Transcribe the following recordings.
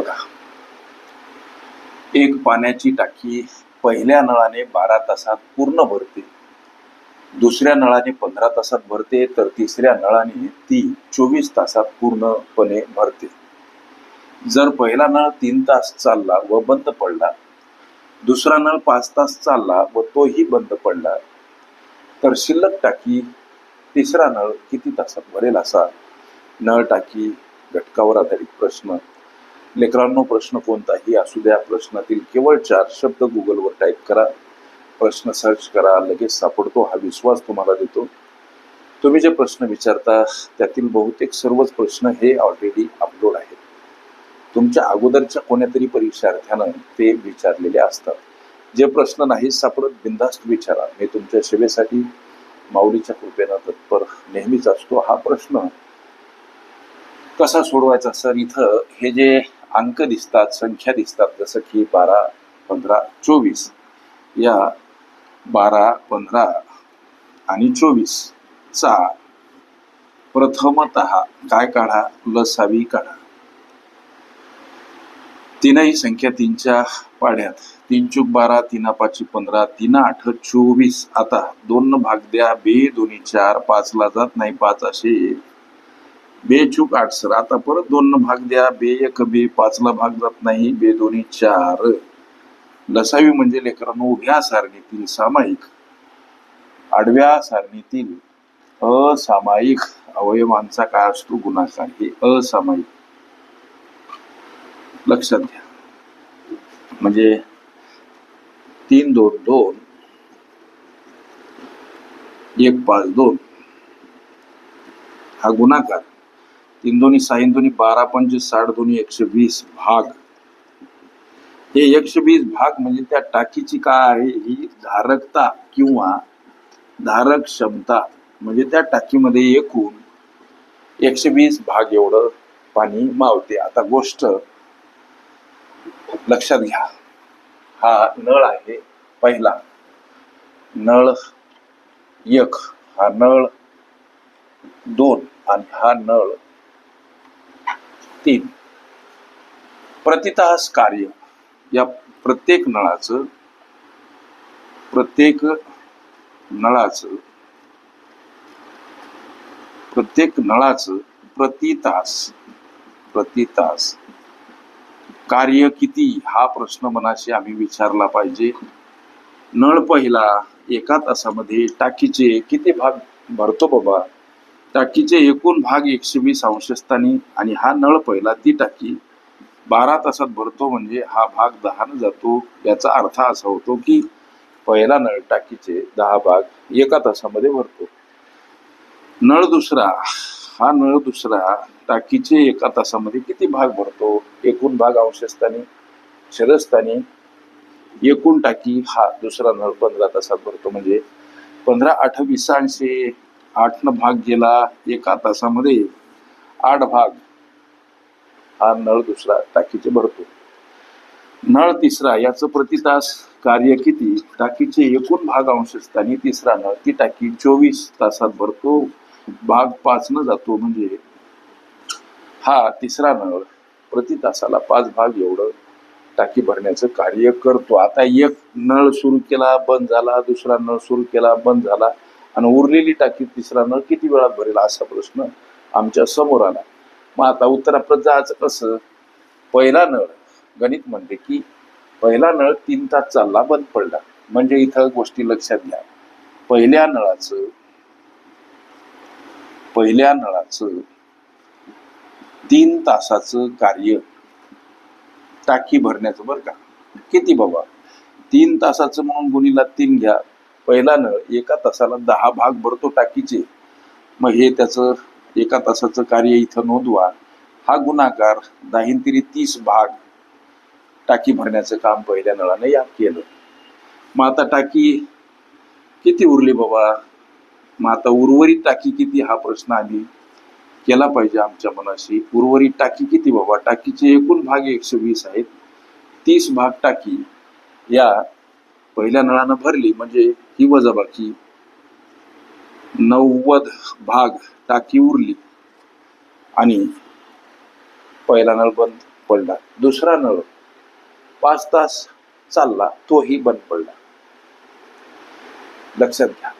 बघा. एक पाण्याची टाकी पहिल्या नळाने बारा तासात पूर्ण भरते. दुसऱ्या नळाने पंधरा तासात भरते तर तिसऱ्या नळाने ती चोवीस तासात पूर्णपणे भरते. जर पहिला नळ तीन तास चालला व बंद पडला दुसरा नळ पाच तास चालला व तोही बंद पडला तर शिल्लक टाकी तिसरा नळ किती तासात भरेल असा नळ टाकी घटकावर आधारित प्रश्न लेकरांनो प्रश्न कोणताही असू द्या. प्रश्नातील केवळ चार शब्द गुगलवर टाईप करा. प्रश्न सर्च करा. लगेच सापडतो. हा विश्वास तुम्हाला देतो. तुम्ही जे प्रश्न विचारता त्यातील बहुतेक सर्वच प्रश्न हे ऑलरेडी अपलोड आहेत. तुमच्या अगोदरच्या कोण्यातरी परीक्षार्थ्यानं ते विचारलेले असतात. जे प्रश्न नाही सापडत बिंदास्त विचारा. मी तुमच्या सेवेसाठी माऊलीच्या कृपेनं तत्पर नेहमीच असतो. हा प्रश्न कसा सोडवायचा? सर इथं हे जे अंक दिसतात संख्या दिसतात जसं की बारा पंधरा चोवीस. या बारा पंधरा आणि चोवीस चा प्रथमत काय काढा? लसावी काढा. तीनही संख्या तीनच्या पाड्यात. तीन चूक बारा तीना पाचशे पंधरा तीन आठ चोवीस. आता दोन भाग द्या. बे दोन्ही चार पाचला जात नाही पाच असे बे चूक आठ सर. आता परत दोन भाग द्या. बे एक बे पाचला भाग जात नाही. बे दोन्ही चार. लसावी म्हणजे लेकरांनो उभ्या सारणीतील सामायिक. आडव्या सारणीतील असामायिक. अवयवांचा काय असतो? गुणाकार. हे असामायिक. लक्षात घ्या. म्हणजे तीन दोन दोन. एक पाच दोन. हा गुणाकार. तीन दोन्ही सहा दोन्ही बारा पंचवीस साठ दोन्ही एकशे वीस भाग. हे एकशे वीस भाग म्हणजे त्या टाकीची काय आहे? ही धारकता किंवा धारक क्षमता. म्हणजे त्या टाकीमध्ये एकूण एकशे वीस भाग एवढं पाणी मावते. आता गोष्ट लक्षात घ्या. हा नळ आहे पहिला. नळ एक हा नळ दोन आणि हा नळ तीन. प्रतितास कार्य. या प्रत्येक नळाचं प्रत्येक नळाचं प्रत्येक नळाचं प्रति तास प्रति तास कार्य किती? हा प्रश्न मनाशी आम्ही विचारला पाहिजे. नळ पहिला एका तासामध्ये टाकीचे किती भाग भरतो बाबा? टाकीचे एकूण भाग एकशे वीस अंशस्थानी आणि हा नळ पहिला ती टाकी बारा तासात भरतो म्हणजे हा भाग दहानं जातो. याचा अर्थ असा होतो की पहिला नळ टाकीचे दहा भाग एका तासामध्ये भरतो. नळ दुसरा हा नळ दुसरा टाकीचे एका तासामध्ये किती भाग भरतो? एकूण भाग अंशस्थानी शरस्थानी एकूण टाकी हा दुसरा नळ पंधरा तासात भरतो म्हणजे पंधरा आठ वीसांशे आठ न भाग गेला एका तासामध्ये. आठ भाग. हा नळ दुसरा टाकीचे भरतो. नळ तिसरा याचं प्रति तास कार्य किती? टाकीचे एकूण भाग अंशस्थानी तिसरा नळ ती टाकी चोवीस तासात भरतो. भाग पाच न जातो म्हणजे हा तिसरा नळ प्रति तासाला पाच भाग एवढं टाकी भरण्याचं कार्य करतो. आता एक नळ सुरू केला बंद झाला दुसरा नळ सुरू केला बंद झाला. आणि उरलेली टाकी तिसरा नळ किती वेळात भरेल असा प्रश्न आमच्यासमोर आला. मग आता उत्तराप्रत जायचं कसं? पहिला नळ गणित म्हणते की पहिला नळ तीन तास चालला बंद पडला. म्हणजे इथं गोष्टी लक्षात घ्या. पहिल्या नळाचं पहिल्या नळाचं तीन तासाचं कार्य टाकी भरण्याचं बरं का? किती बाबा? तीन तासाचं म्हणून गुणीला तीन घ्या. पहिला नळ एका तासाला दहा भाग भरतो टाकीचे मग हे त्याचं एका तासाचं कार्य इथं नोंदवा. हा गुणाकार दाहीन तीस भाग टाकी भरण्याचं काम पहिल्या नळाने या केलं. मग आता टाकी किती उरली बाबा? मग आता उर्वरित टाकी किती? हा प्रश्न आम्ही केला पाहिजे आमच्या मनाशी. उर्वरित टाकी किती बाबा? टाकीचे एकूण भाग एकशे वीस आहेत. तीस भाग टाकी या पहिल्या नळानं भरली म्हणजे ही वजाबाकी. नव्वद भाग टाकी उरली. आणि पहिला नळ बंद पडला. दुसरा नळ पाच तास चालला तोही बंद पडला. लक्षात घ्या.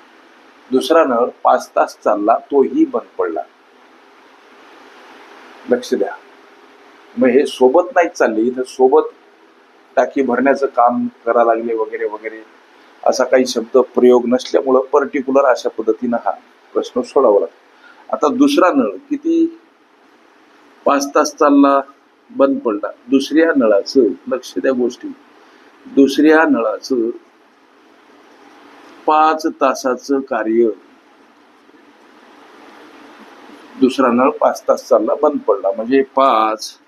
दुसरा नळ पाच तास चालला तोही बंद पडला. लक्ष द्या. मग हे सोबत नाही चालले तर सोबत टाकी भरण्याचं काम करा लागले वगैरे वगैरे. असा काही शब्द प्रयोग नसल्यामुळं पर्टिक्युलर अशा पद्धतीनं हा प्रश्न सोडावा लागतो. आता दुसरा नळ किती पाच तास चालला बंद पडला. दुसऱ्या नळाचं लक्ष द्या गोष्टी. दुसऱ्या नळाचं पाच तासाचं कार्य. दुसरा नळ पाच तास चालला बंद पडला. म्हणजे पाच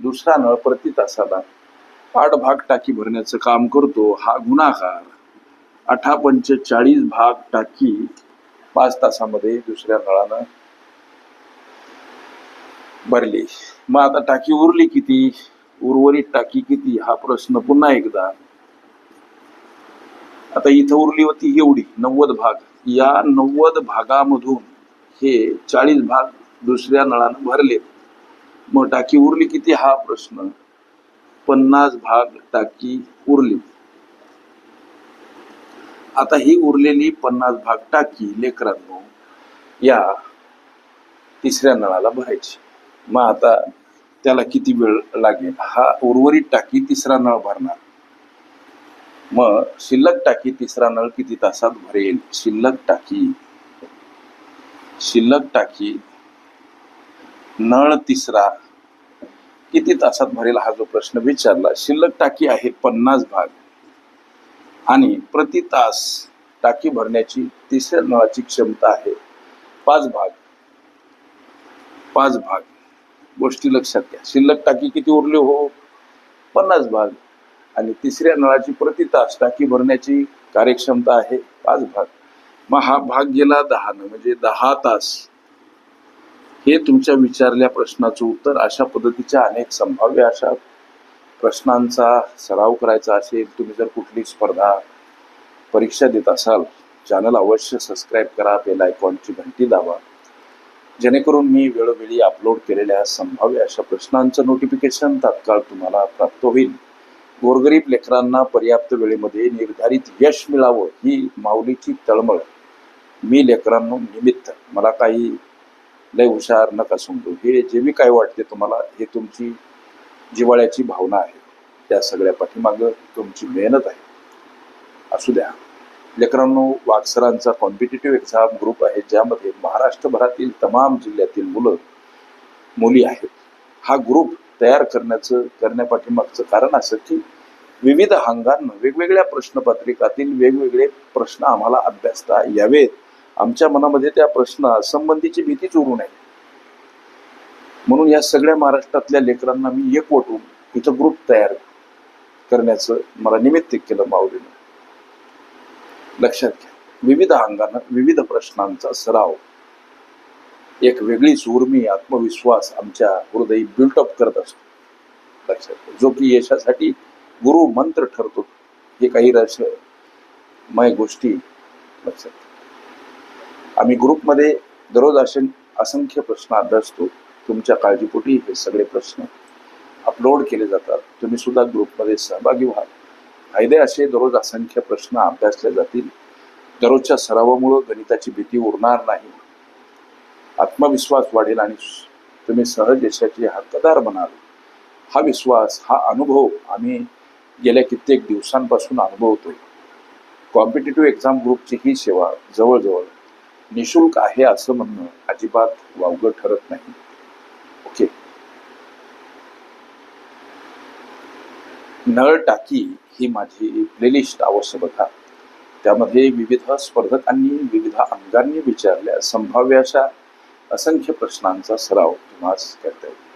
दुसरा नळ प्रति तासाला आठ भाग टाकी भरण्याचं काम करतो हा गुणाकार अठरा पंच चाळीस भाग टाकी पाच तासामध्ये दुसऱ्या नळानं भरली. मग आता टाकी उरली किती? उर्वरित टाकी किती? हा प्रश्न पुन्हा एकदा. आता इथं उरली होती एवढी नव्वद भाग. या नव्वद भागामधून हे चाळीस भाग दुसऱ्या नळानं भरले मग टाकी उरली किती? हा प्रश्न. पन्नास भाग टाकी उरली. आता ही उरलेली पन्नास भाग टाकी लेकरांनो या तिसऱ्या नळाला भरायची. मग आता त्याला किती वेळ लागेल? हा उर्वरित टाकी तिसरा नळ भरणार. मग शिल्लक टाकी तिसरा नळ किती तासात भरेल? शिल्लक टाकी शिल्लक टाकी नळ तिसरा किती तासात भरेल हा जो प्रश्न विचारला? शिल्लक टाकी आहे पन्नास भाग. आणि प्रति तास टाकी भरण्याची तिसऱ्या नळाची क्षमता आहे पाच भाग. पाच भाग. गोष्टी लक्षात घ्या. शिल्लक टाकी किती उरली हो? पन्नास भाग. आणि तिसऱ्या नळाची प्रति तास टाकी भरण्याची कार्यक्षमता आहे पाच भाग. मग हा भाग गेला दहानं म्हणजे दहा तास. हे तुमच्या विचारल्या प्रश्नाचं उत्तर अशा पद्धतीच्या अनेक संभाव्य अशा प्रश्नांचा सराव करायचा असेल तुम्ही जर कुठली स्पर्धा परीक्षा देत असाल चॅनल अवश्य सबस्क्राईब करा बेल आयकॉनची घंटी दाबा. जेणेकरून मी वेळोवेळी अपलोड केलेल्या संभाव्य अशा प्रश्नांचं नोटिफिकेशन तात्काळ तुम्हाला प्राप्त होईल. गोरगरीब लेकरांना पर्याप्त वेळेमध्ये निर्धारित यश मिळावं ही माऊलीची तळमळ. मी लेकरांनो निमित्त. मला काही लय हुशार नका समजू हे जे बी काय वाटते तुम्हाला हे तुमची जिवाळ्याची भावना आहे. त्या सगळ्या पाठीमागं तुमची मेहनत आहे. असू द्या. लेकरांनो वागसरांचा कॉम्पिटेटिव्ह एक्झाम ग्रुप आहे ज्यामध्ये महाराष्ट्रभरातील तमाम जिल्ह्यातील मुलं मुली आहेत. हा ग्रुप तयार करण्याचं करण्यापाठीमागचं कारण असं की विविध अंगांना वेगवेगळ्या प्रश्नपत्रिकातील वेगवेगळे प्रश्न आम्हाला अभ्यासता यावेत. आमच्या मनामध्ये त्या प्रश्नासंबंधीची भीतीच उरू नये. म्हणून या सगळ्या महाराष्ट्रातल्या लेकरांना मी एकवटून इथं ग्रुप तयार करण्याचं मला निमित्त केलं माऊलीनं. लक्षात घ्या विविध अंगानं विविध प्रश्नांचा सराव. एक वेगळीच उर्मी आत्मविश्वास आमच्या हृदयी बिल्टअप करत असतो. लक्षात घ्या जो की यशासाठी गुरु मंत्र ठरतो हे काही रहस्यमय गोष्टी. लक्षात घ्या. आम्ही ग्रुपमध्ये दररोज असे असंख्य प्रश्न अभ्यासतो तुमच्या काळजीपोटी हे सगळे प्रश्न अपलोड केले जातात. तुम्ही सुद्धा ग्रुपमध्ये सहभागी व्हाल फायदे असे दररोज असंख्य प्रश्न अभ्यासले जातील. दररोजच्या सरावामुळं गणिताची भीती उरणार नाही. आत्मविश्वास वाढेल आणि तुम्ही सहज यशाचे हक्कदार बनाल. हा विश्वास हा अनुभव आम्ही गेल्या कित्येक दिवसांपासून अनुभवतोय. कॉम्पिटेटिव्ह एक्झाम ग्रुपची ही सेवा जवळजवळ निशुल्क आहे असं म्हणणं अजिबात वावगं ठरत नाही. ओके. नळ टाकी ही माझी प्लेलिस्ट अवश्य बघा. त्यामध्ये विविध स्पर्धकांनी विविध अंगांनी विचारल्या संभाव्य अशा असंख्य प्रश्नांचा सराव तुम्हाला करता येईल.